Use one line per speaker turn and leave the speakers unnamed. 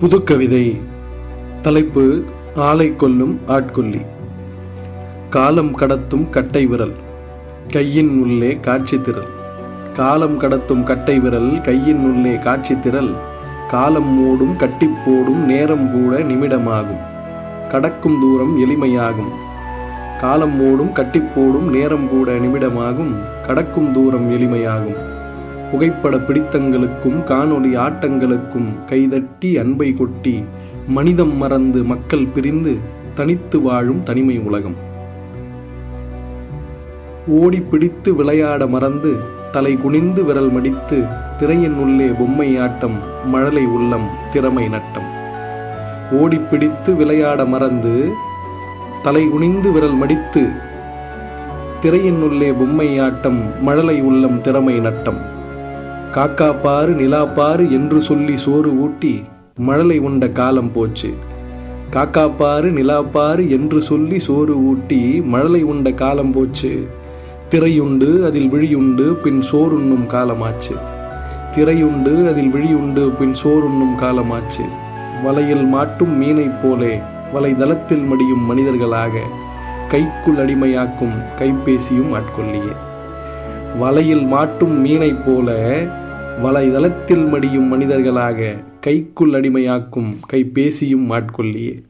புதுக்கவிதை. தலைப்பு ஆளை கொல்லும் ஆட்கொல்லி. காலம் கடத்தும் கட்டை விரல் கையின் உள்ளே காட்சி திரள். காலம் கடத்தும் கட்டை விரல் கையின் உள்ளே காட்சி திரள். காலம் மூடும் கட்டிப்போடும் நேரம் கூட நிமிடமாகும். கடக்கும் தூரம் எளிமையாகும். காலம் மூடும் கட்டிப்போடும் நேரம் கூட நிமிடமாகும். கடக்கும் தூரம் எளிமையாகும். புகைப்பட பிடித்தங்களுக்கும் காணொளி ஆட்டங்களுக்கும் கைதட்டி அன்பை கொட்டி மனிதம் மறந்து மக்கள் பிரிந்து தனித்து வாழும் தனிமை உலகம். ஓடி பிடித்து விளையாட மறந்து தலை குனிந்து விரல் மடித்து திரையின் உள்ளே பொம்மை ஆட்டம் மழலை உள்ளம் திறமை நட்டம். ஓடி பிடித்து விளையாட மறந்து தலை குனிந்து விரல் மடித்து திரையின் உள்ளே பொம்மை ஆட்டம் மழலை உள்ளம் திறமை நட்டம். காக்கா பாரு நிலா பாரு என்று சொல்லி சோறு ஊட்டி மழலை உண்ட காலம் போச்சு. காக்கா பாரு நிலா பாரு என்று சொல்லி சோறு ஊட்டி மழலை உண்ட காலம் போச்சு. திரையுண்டு அதில் விழியுண்டு பின் சோறுண்ணும் காலமாச்சு. திரையுண்டு அதில் விழியுண்டு பின் சோறுண்ணும் காலமாச்சு. வலையில் மாட்டும் மீனைப் போலே வலைதளத்தில் மடியும் மனிதர்களாக கைக்குள் அடிமையாக்கும் கைபேசியும் ஆட்கொள்ளியே. வலையில் மாட்டும் மீனைப் போல வலைதளத்தில் மடியும் மனிதர்களாக கைக்குள் அடிமையாக்கும் கைபேசியும் ஆட்கொள்ளியே.